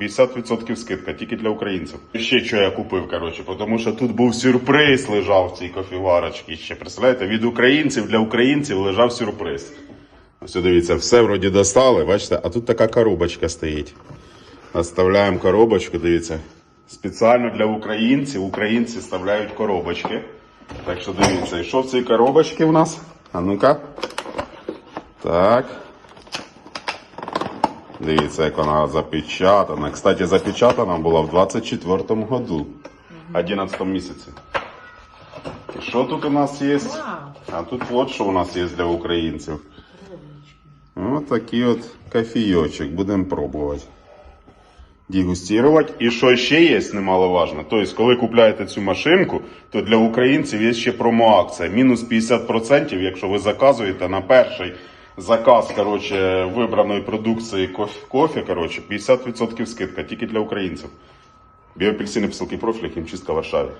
50% скидка тільки для українців. Ще що я купив, коротше, тому що тут був сюрприз лежав в цій кофіварочці. Ще представляєте, від українців для українців лежав сюрприз. Ось дивіться, все вроді достали, бачите, а тут така коробочка стоїть. Оставляємо коробочку, дивіться. Спеціально для українців. Українці вставляють коробочки. Так що дивіться, і що в цій коробочці в нас? А ну-ка. Так. Дивіться, як вона запечатана. Кстати, запечатана була в 24-му году, 11 місяці. І що тут у нас є? А тут от що у нас є для українців. Ось такий от кофійочок. Будемо пробувати. Дегустувати. І що ще є немаловажно. Тобто, коли купляєте цю машинку, то для українців є ще промоакція. Мінус 50%, якщо ви заказуєте на перший заказ короче, вибраної продукції кофе, коротше, 50% скидка тільки для українців. Біоапельсини, посилки профілі, хімчистка Варшаві.